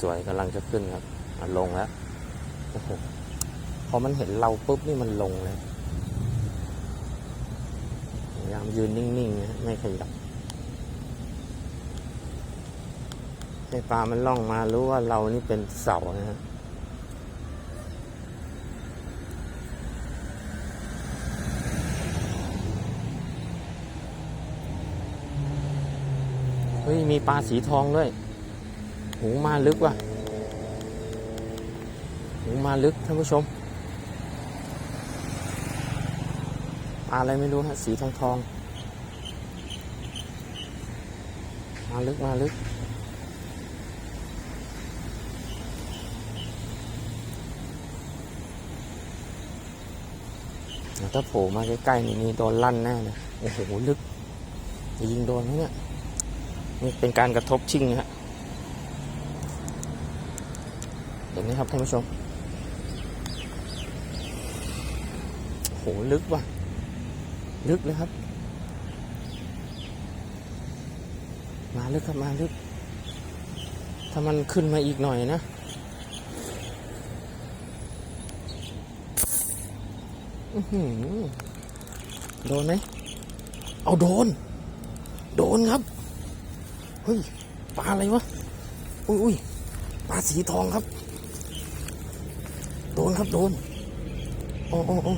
สวยกำลังจะขึ้นครับลงแล้วโอ้โหพอมันเห็นเราปุ๊บนี่มันลงเลยพยายามยืนนิ่งๆนะไม่ขยับให้ปลามันล่องมารู้ว่าเรานี่เป็นเสานะฮะเฮ้ยมีปลาสีทองด้วย หูมาลึกว่ะหูมาลึกท่านผู้ชมปลาอะไรไม่รู้ฮะสีทองทองมาลึกมาลึกแล้วถ้าโผล่มาใกล้ๆนี่นี่โดนลั่นแน่เลยโอ้โหลึกจะยิงโดนไหมเนี่ยนี่เป็นการกระทบชิงนะ ฮะเห็นไหมครับท่านผู้ชมโหลึกว่ะ ลึกเลยครับ มาลึกครับมาลึก ถ้ามันขึ้นมาอีกหน่อยนะโดนไหม เอาโดน โดนครับ เฮ้ย ปลาอะไรวะ อุ้ยอุ้ยปลาสีทองครับ นครับโดนโอ้โอ้โอ้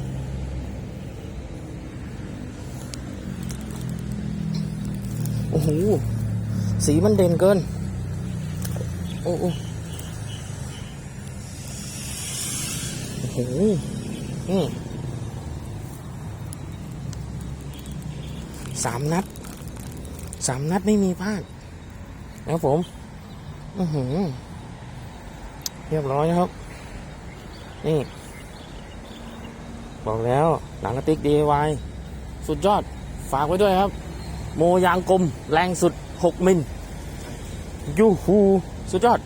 โอ้โห สีมันเด่นเกิน โอ้โอ้โอ้โหอืมสามนัด สามนัดไม่มีพลาดนะครับผม อือหือ เรียบร้อยนะครับ นี่ บอกแล้วหลังกระติก DIY สุดยอด ฝากไว้ด้วยครับ โมยางกลม แรงสุด 6 มิล ยูฮู สุดยอด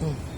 อืม